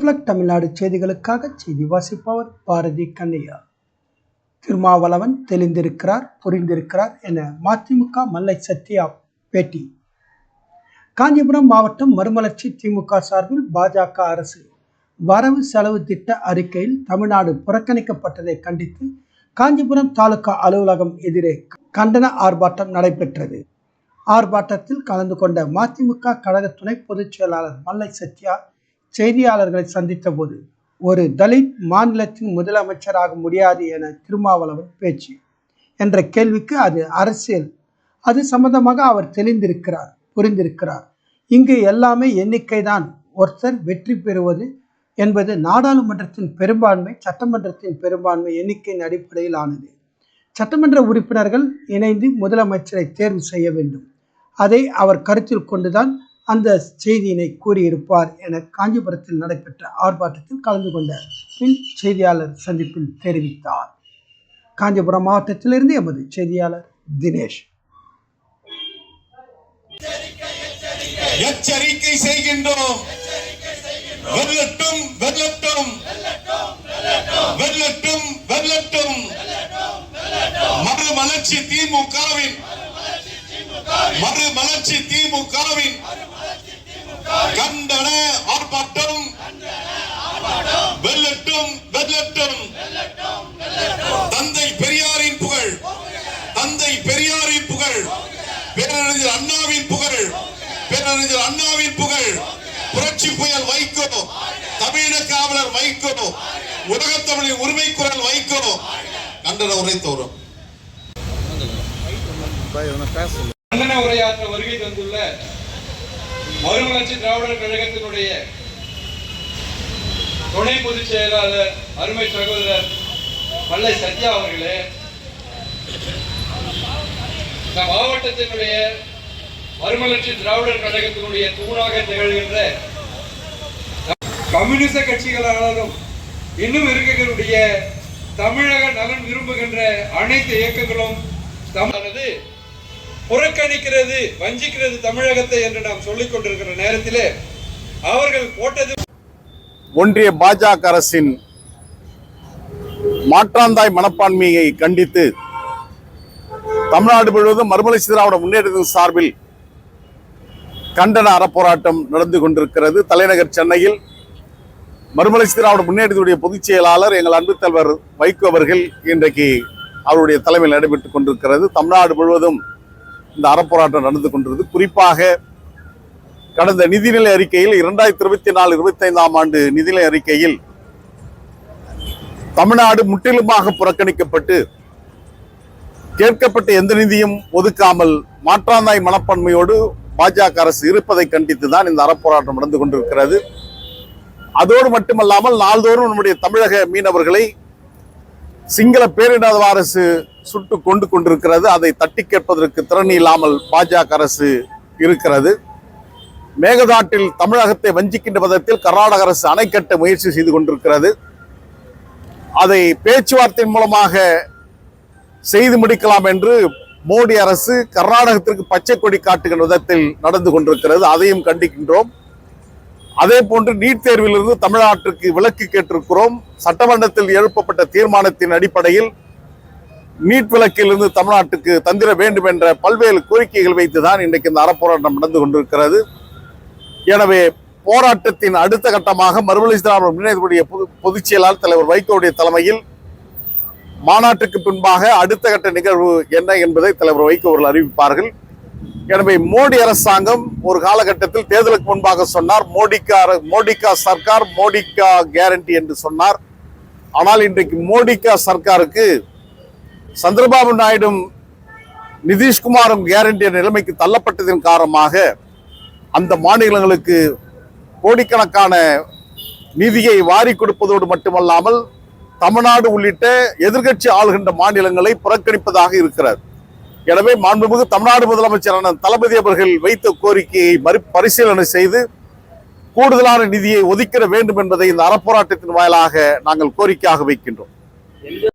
Plug Tamil Nadu செய்திகளுக்காக செய்தி வாசிப்பவர் பாரதி கண்ணையா. திருமாவளவன் தெளிந்திருக்கிறார் புரிந்திருக்கிறார் என மதிமுக மல்லை சத்யா பேட்டி. காஞ்சிபுரம் மாவட்டம் மறுமலர்ச்சி திமுக சார்பில் பாஜக அரசு வரவு செலவு திட்ட அறிக்கையில் தமிழ்நாடு புறக்கணிக்கப்பட்டதை கண்டித்து காஞ்சிபுரம் தாலுகா அலுவலகம் எதிரே கண்டன ஆர்ப்பாட்டம் நடைபெற்றது. ஆர்ப்பாட்டத்தில் கலந்து கொண்ட மதிமுக கழக துணை பொதுச் செயலாளர் மல்லை சத்யா செய்தியாளர்களை சந்தித்த போது ஒரு தலித் மாநிலத்தின் முதலமைச்சராக முடியாது என திருமாவளவன் பேச்சு என்ற கேள்விக்கு அது அரசியல். அது சம்பந்தமாக அவர் தெளிந்திருக்கிறார் புரிந்திருக்கிறார். இங்கு எல்லாமே எண்ணிக்கைதான். ஒருத்தர் வெற்றி பெறுவது என்பது நாடாளுமன்றத்தின் பெரும்பான்மை சட்டமன்றத்தின் பெரும்பான்மை எண்ணிக்கையின் அடிப்படையில் ஆனது சட்டமன்ற உறுப்பினர்கள் இணைந்து முதலமைச்சரை தேர்வு செய்ய வேண்டும். அதை அவர் கருத்தில் கொண்டுதான் அந்த செய்தியினை கூறியிருப்பார் என காஞ்சிபுரத்தில் நடைபெற்ற ஆர்ப்பாட்டத்தில் கலந்து கொண்ட பின் செய்தியாளர் சந்திப்பில் தெரிவித்தார். காஞ்சிபுரம் மாவட்டத்திலிருந்து எமது செய்தியாளர் தினேஷ். எச்சரிக்கை செய்கின்றோம். வெல்லட்டும் வெல்லட்டும். வெல்லட்டும் வெல்லட்டும். மறுமலர்ச்சி திமுகவின். மறுமலர்ச்சி திமுகவின். கண்டன ஆர்ப்பாட்டம். வெல்லட்டும் வெல்லட்டும். தந்தை பெரியாரின் புகழ். தந்தை பெரியாரின் புகழ். பேரறிஞர் அண்ணாவின் புகழ். பேரறிஞர் அண்ணாவின் புகழ். புரட்சி புயல் வைக்கோ தமிழக காவலர் வைக்கோ உலகத் தமிழின் உரிமை குரல் வைக்கோ கண்டன உரைத்தோறும் கண்டன உரையாற்ற வருகை தந்துள்ள மறுமலர்ச்சி திராவிடர் கழகத்தினுடைய துணை பொதுச் செயலாளர் அருமை சகோதரர் மல்லை சத்யா அவர்களே இந்த மாவட்டத்தினுடைய மறுமலர்ச்சி திராவிடர் கழகத்தினுடைய தூணாக திகழ்கின்ற கம்யூனிச கட்சிகளாலும் இன்னும் இருக்கக்கூடிய தமிழக நலன் விரும்புகின்ற அனைத்து இயக்கங்களும் தமிழனது புறக்கணிக்கிறது வஞ்சிக்கிறது தமிழகத்தை என்று நாம் சொல்லிக் கொண்டிருக்கிற நேரத்திலே அவர்கள் போட்டது ஒன்றிய பாஜக அரசின் மாற்றாந்தாய் மனப்பான்மையை கண்டித்து தமிழ்நாடு முழுவதும் மறுமலை திராவிட முன்னேற்றத்தின் சார்பில் கண்டன அறப்போராட்டம் நடந்து கொண்டிருக்கிறது. தலைநகர் சென்னையில் மறுமலை திராவிட முன்னேற்றத்துடைய பொதுச் செயலாளர் எங்கள் அன்பு தலைவர் வைகோ அவர்கள் இன்றைக்கு அவருடைய தலைமையில் நடைபெற்றுக் கொண்டிருக்கிறது. தமிழ்நாடு முழுவதும் இந்த அறப்போராட்டம் நடந்து கொண்டிருந்தது. குறிப்பாக கடந்த நிதிநிலை அறிக்கையில் இரண்டாயிரத்தி இருபத்தி நாலு இருபத்தி ஐந்தாம் ஆண்டு நிதிநிலை அறிக்கையில் தமிழ்நாடு முற்றிலுமாக புறக்கணிக்கப்பட்டு கேட்கப்பட்ட எந்த நிதியும் ஒதுக்காமல் மாற்றாந்தாய் மனப்பான்மையோடு பாஜக அரசு இருப்பதை கண்டித்து தான் இந்த அறப்போராட்டம் நடந்து கொண்டிருக்கிறது. அதோடு மட்டுமல்லாமல் நாள்தோறும் நம்முடைய தமிழக மீனவர்களை சிங்கள பேரிடாத அரசு சுட்டு கொண்டு கொண்டிருக்கிறது. அதை தட்டி கேட்பதற்கு திறன் இல்லாமல் பாஜக அரசு இருக்கிறது. மேகதாட்டில் தமிழகத்தை வஞ்சிக்கின்ற விதத்தில் கர்நாடக அரசு அணை கட்ட முயற்சி செய்து கொண்டிருக்கிறது. அதை பேச்சுவார்த்தையின் மூலமாக செய்து முடிக்கலாம் என்று மோடி அரசு கர்நாடகத்திற்கு பச்சை கொடி காட்டுகின்ற விதத்தில் நடந்து கொண்டிருக்கிறது. அதையும் கண்டிக்கின்றோம். அதே போன்று நீட் தேர்விலிருந்து தமிழ்நாட்டிற்கு விலக்கு கேட்டிருக்கிறோம். சட்டமன்றத்தில் எழுப்பப்பட்ட தீர்மானத்தின் அடிப்படையில் நீட் விளக்கிலிருந்து தமிழ்நாட்டுக்கு தந்திர வேண்டும் என்ற பல்வேறு கோரிக்கைகள் வைத்துதான் இன்றைக்கு இந்த அறப்போராட்டம் நடந்து கொண்டிருக்கிறது. எனவே போராட்டத்தின் அடுத்த கட்டமாக மறுமலர்ச்சி திராவிட முன்னேற்றத்துடைய பொது பொதுச் செயலாளர் தலைவர் வைகோவுடைய தலைமையில் மாநாட்டுக்கு பின்பாக அடுத்த கட்ட நிகழ்வு என்ன என்பதை தலைவர் வைகோ அவர்கள் அறிவிப்பார்கள். எனவே மோடி அரசாங்கம் ஒரு காலகட்டத்தில் தேர்தலுக்கு முன்பாக சொன்னார் மோடிக்கா அர- மோடிக்கா சர்க்கார் மோடிக்கா கேரண்டி என்று சொன்னார். ஆனால் இன்றைக்கு மோடிக்கா சர்க்காருக்கு சந்திரபாபு நாயுடும் நிதிஷ்குமாரும் கேரண்டிய நிலைமைக்கு தள்ளப்பட்டதன் காரணமாக அந்த மாநிலங்களுக்கு கோடிக்கணக்கான நிதியை வாரி கொடுப்பதோடு மட்டுமல்லாமல் தமிழ்நாடு உள்ளிட்ட எதிர்க்கட்சி ஆளுகின்ற மாநிலங்களை புறக்கணிப்பதாக இருக்கிறார். எனவே மாண்புமிகு தமிழ்நாடு முதலமைச்சரான தளபதி அவர்கள் வைத்த கோரிக்கையை மறு பரிசீலனை செய்து கூடுதலான நிதியை ஒதுக்கிட வேண்டும் என்பதை இந்த அறப்போராட்டத்தின் வாயிலாக நாங்கள் கோரிக்கையாக வைக்கின்றோம். எந்த